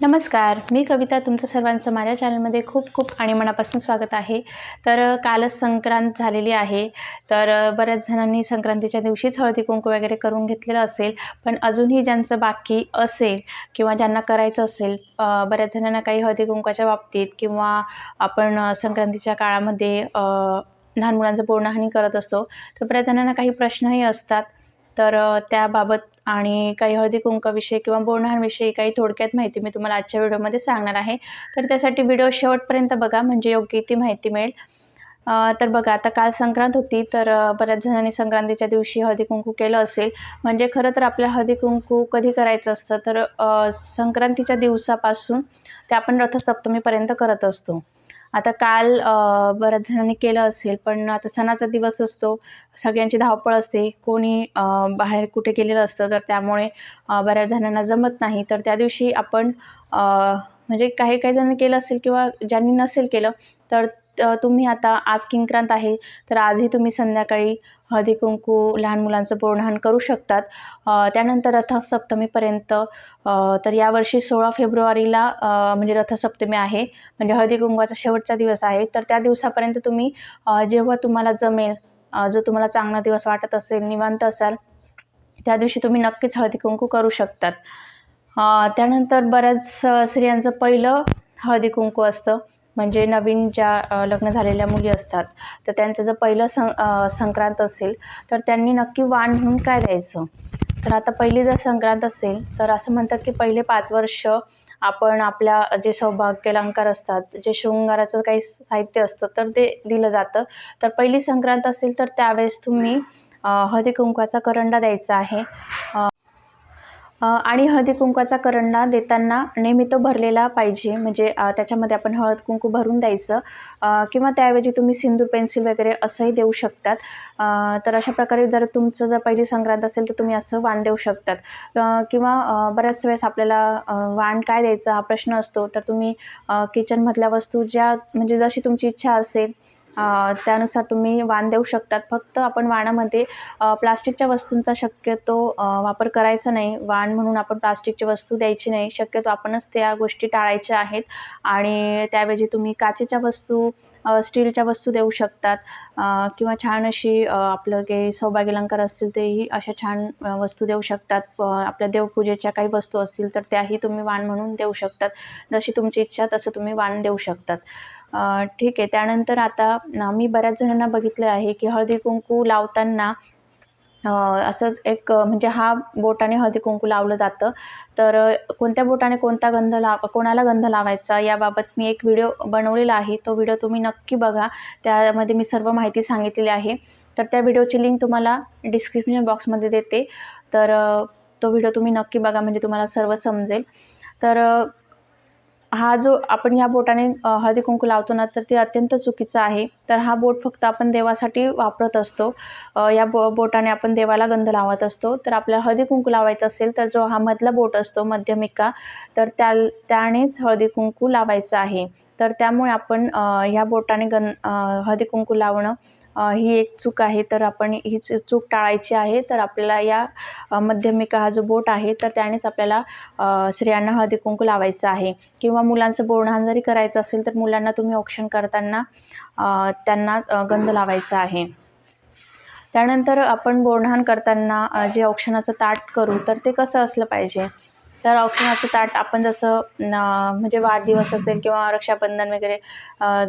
नमस्कार मी कविता तुमचं सर्वांचं माझ्या चॅनलमध्ये खूप खूप आणि मनापासून स्वागत आहे. तर कालच संक्रांत झालेली आहे. तर बऱ्याच जणांनी संक्रांतीच्या दिवशीच हळदी कुंकू वगैरे करून घेतलेलं असेल पण अजूनही ज्यांचं बाकी असेल किंवा ज्यांना करायचं असेल बऱ्याच जणांना काही हळदी कुंकवाच्या बाबतीत किंवा आपण संक्रांतीच्या काळामध्ये लहान मुलांचं पूर्णहानी करत असतो तर बऱ्याच जणांना काही प्रश्नही असतात. तर त्याबाबत आणि काही हळदी कुंकाविषयी किंवा बोरणांविषयी काही थोडक्यात माहिती मी तुम्हाला आजच्या व्हिडिओमध्ये सांगणार आहे. तर त्यासाठी व्हिडिओ शेवटपर्यंत बघा म्हणजे योग्य ती माहिती मिळेल. तर बघा आता काल संक्रांत होती तर बऱ्याच जणांनी संक्रांतीच्या दिवशी हळदी कुंकू केलं असेल. म्हणजे खरं तर आपल्या हळदी कुंकू कधी करायचं असतं? तर संक्रांतीच्या दिवसापासून ते आपण रथसप्तमीपर्यंत करत असतो. आता काल बऱ्याच जणांनी केलं असेल पण आता सणाचा दिवस असतो सगळ्यांची धावपळ असते कोणी बाहेर कुठे गेलेलं असतं तर त्यामुळे बऱ्याच जणांना जमत नाही. तर त्या दिवशी आपण म्हणजे काही काही जणांनी केलं असेल किंवा ज्यांनी नसेल केलं तर तर तुम्ही आता आज किंक्रांत आहे तर आजही तुम्ही संध्याकाळी हळदी कुंकू लहान मुलांचं बोरणान करू शकतात. त्यानंतर रथसप्तमीपर्यंत तर यावर्षी सोळा फेब्रुवारीला म्हणजे रथसप्तमी आहे म्हणजे हळदी कुंकवाचा शेवटचा दिवस आहे. तर त्या दिवसापर्यंत तुम्ही जेव्हा तुम्हाला जमेल जो तुम्हाला चांगला दिवस वाटत असेल निवांत असाल त्या दिवशी तुम्ही नक्कीच हळदी कुंकू करू शकतात. त्यानंतर बऱ्याच स्त्रियांचं पहिलं हळदी कुंकू असतं. म्हणजे नवीन ज्या लग्न झालेल्या मुली असतात तर त्यांचं जर पहिलं सं संक्रांत असेल तर त्यांनी नक्की वाण म्हणून काय द्यायचं? तर आता पहिली जर संक्रांत असेल तर असं म्हणतात की पहिले पाच वर्ष आपण आपल्या जे सौभाग्य अलंकार असतात जे शृंगाराचं काही साहित्य असतं तर ते दिलं जातं. तर पहिली संक्रांत असेल तर त्यावेळेस तुम्ही हळदी कुंकवाचा करंडा द्यायचा आहे. आणि हळदी कुंकवाचा करंडा देताना नेहमी तो भरलेला पाहिजे. म्हणजे त्याच्यामध्ये आपण हळद कुंकू भरून द्यायचं. किंवा त्याऐवजी तुम्ही सिंदूर पेन्सिल वगैरे असंही देऊ शकतात. तर अशा प्रकारे जर तुमचं जर पहिली संक्रांत असेल तर तुम्ही असं वाण देऊ शकतात. किंवा बऱ्याच वेळेस आपल्याला वाण काय द्यायचं हा प्रश्न असतो. तर तुम्ही किचनमधल्या वस्तू ज्या म्हणजे जशी तुमची इच्छा असेल त्यानुसार तुम्ही वाण देऊ शकतात. फक्त आपण वाणामध्ये प्लास्टिकच्या वस्तूंचा शक्यतो वापर करायचा नाही. वाण म्हणून आपण प्लास्टिकची वस्तू द्यायची नाही. शक्यतो आपणच त्या गोष्टी टाळायच्या आहेत. आणि त्याऐवजी तुम्ही काचेच्या वस्तू स्टीलच्या वस्तू देऊ शकतात. किंवा छान अशी आपलं काही सौभाग्य अलंकार असतील तेही अशा छान वस्तू देऊ शकतात. आपल्या देवपूजेच्या काही वस्तू असतील तर त्याही तुम्ही वाण म्हणून देऊ शकतात. जशी तुमची इच्छा तसं तुम्ही वाण देऊ शकतात. ठीक आहे. त्यानंतर आता मी बऱ्याच जणांना बघितलं आहे की हळदी कुंकू लावताना असंच एक म्हणजे हा बोटाने हळदी कुंकू लावलं जातं. तर कोणत्या बोटाने कोणता गंध लाव कोणाला गंध लावायचा याबाबत मी एक व्हिडिओ बनवलेला आहे. तो व्हिडिओ तुम्ही नक्की बघा. त्यामध्ये मी सर्व माहिती सांगितलेली आहे. तर त्या व्हिडिओची लिंक तुम्हाला डिस्क्रिप्शन बॉक्समध्ये देते. तर तो व्हिडिओ तुम्ही नक्की बघा म्हणजे तुम्हाला सर्व समजेल. तर हा जो आपण ह्या बोटाने हळदीकुंकू हळदी कुंकू लावतो ना तर ते अत्यंत चुकीचं आहे. तर हा बोट फक्त आपण देवासाठी वापरत असतो. या बो बोटाने आपण देवाला गंध लावत असतो. तर आपल्याला हळदी कुंकू लावायचं असेल तर जो हा मधला बोट असतो मध्यमिका तर त्या त्यानेच हळदी कुंकू लावायचं आहे. तर त्यामुळे आपण ह्या बोटाने गं हळदीकुंकू हळदी कुंकू लावणं ही एक चूक आहे तर आपण ही चू- चूक टाळायची आहे. तर आपल्याला या मध्यमिका हा जो बोट आहे तर त्यानेच आपल्याला स्त्रियांना हळदी कुंकू लावायचं आहे. किंवा मुलांचं बोरणान जरी करायचं असेल तर मुलांना तुम्ही औक्षण करताना त्यांना गंध लावायचा आहे. त्यानंतर आपण बोरणान करताना जे औक्षणाचं ताट करू तर ते कसं असलं पाहिजे? तर औक्षणाचं ताट आपण जसं म्हणजे वाढदिवस असेल किंवा रक्षाबंधन वगैरे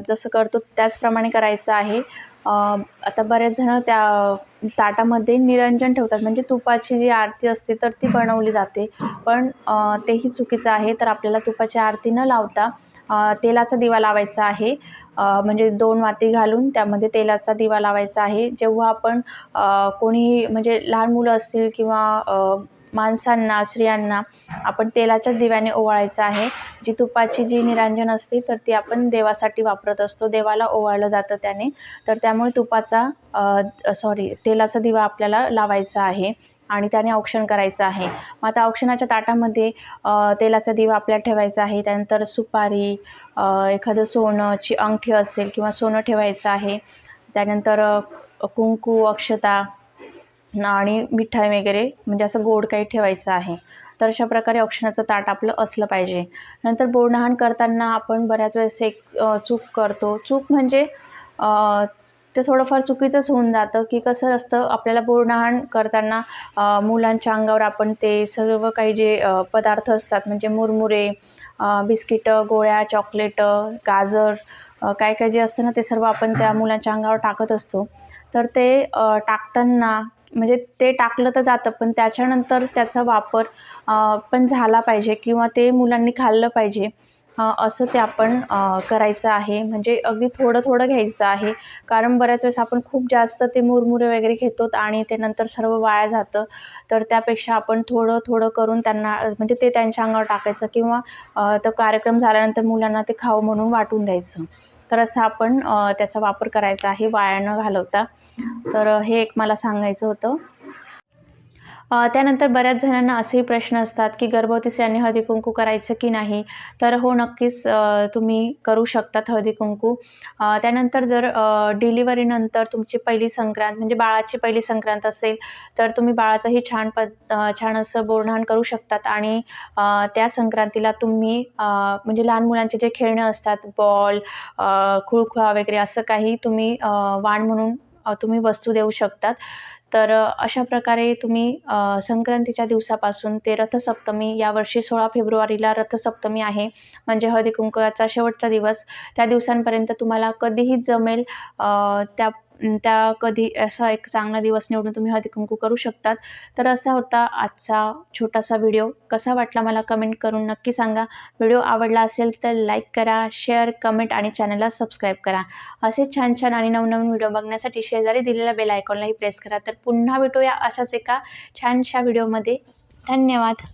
जसं करतो त्याचप्रमाणे करायचं आहे. आता बरेच जण त्या ताटामध्ये निरंजन ठेवतात. म्हणजे तुपाची जी आरती असते तर ती बनवली जाते. पण तेही चुकीचं आहे. तर आपल्याला तुपाची आरती न लावता तेलाचा दिवा लावायचा आहे. म्हणजे दोन वाती घालून त्यामध्ये तेलाचा दिवा लावायचा आहे. जेव्हा आपण कोणी म्हणजे लहान मुलं असतील किंवा माणसांना स्त्रियांना आपण तेलाच्याच दिव्याने ओवाळायचं आहे. जी तुपाची जी निरांजन असते तर ती आपण देवासाठी वापरत असतो. देवाला ओवाळलं जातं त्याने. तर त्यामुळे तुपाचा सॉरी तेलाचा दिवा आपल्याला लावायचा आहे आणि त्याने औक्षण करायचं आहे. मग आता औक्षणाच्या ताटामध्ये तेलाचा दिवा आपल्याला ठेवायचा आहे. त्यानंतर सुपारी एखादं सोनंची अंगठी असेल किंवा सोनं ठेवायचं आहे. त्यानंतर कुंकू अक्षता आणि मिठाई वगैरे म्हणजे असं गोड काही ठेवायचं आहे. तर अशा प्रकारे औक्षणाचं ताट आपलं असलं पाहिजे. नंतर बोरनहाण करताना आपण बऱ्याच वेळेस एक चूक करतो. चूक म्हणजे ते थोडंफार चुकीचंच होऊन जातं की कसं असतं आपल्याला बोरनहाण करताना मुलांच्या अंगावर आपण ते सर्व काही जे पदार्थ असतात म्हणजे मुरमुरे बिस्किटं गोळ्या चॉकलेटं गाजर काय काय जे असतं ना ते सर्व आपण त्या मुलांच्या अंगावर टाकत असतो. तर ते टाकताना म्हणजे ते टाकलं तर जातं पण त्याच्यानंतर त्याचा वापर पण झाला पाहिजे किंवा ते मुलांनी खाल्लं पाहिजे. असं ते आपण करायचं आहे. म्हणजे अगदी थोडं थोडं घ्यायचं आहे. कारण बऱ्याच वेळेस आपण खूप जास्त ते मुरमुरे वगैरे घेतो आणि ते नंतर सर्व वाया जातं. तर त्यापेक्षा आपण थोडं थोडं करून त्यांना म्हणजे ते त्यांच्या अंगावर टाकायचं किंवा तो कार्यक्रम झाल्यानंतर मुलांना ते खावं म्हणून वाटून द्यायचं. तर असं आपण त्याचा वापर करायचा आहे. वाया न घालवता. तर हे एक मला सांगायचं होतं. त्यानंतर बऱ्याच जणांना असेही प्रश्न असतात की गर्भवती स्त्रियांनी हळदी कुंकू करायचं की नाही? तर हो नक्कीच तुम्ही करू शकतात हळदी कुंकू. त्यानंतर जर डिलिव्हरीनंतर तुमची पहिली संक्रांत म्हणजे बाळाची पहिली संक्रांत असेल तर तुम्ही बाळाचंही छान पद छान असं बोरणाण करू शकतात आणि त्या संक्रांतीला तुम्ही म्हणजे लहान मुलांचे जे खेळणं असतात बॉल खुळखुळा वगैरे असं काही तुम्ही वाण म्हणून तुम्ही वस्तू देऊ शकतात. तर अशा प्रकारे तुम्ही संक्रांतीच्या दिवसापासून ते रथसप्तमी यावर्षी सोळा फेब्रुवारीला रथसप्तमी आहे. म्हणजे हळदी कुंकवाचा शेवटचा दिवस. त्या दिवसांपर्यंत तुम्हाला कधीही जमेल त्या त्या कधी असा एक चांगला दिवस निवडून तुम्ही हळदी कुंकू करू शकतात. तर असा होता आजचा छोटासा व्हिडिओ कसा वाटला मला कमेंट करून नक्की सांगा. व्हिडिओ आवडला असेल तर लाईक करा शेअर कमेंट आणि चॅनलला सबस्क्राईब करा. असे छान छान आणि नवनवीन व्हिडिओ बघण्यासाठी शेजारी दिलेल्या बेल आयकॉनलाही प्रेस करा. तर पुन्हा भेटूया अशाच एका छानशा व्हिडिओमध्ये धन्यवाद.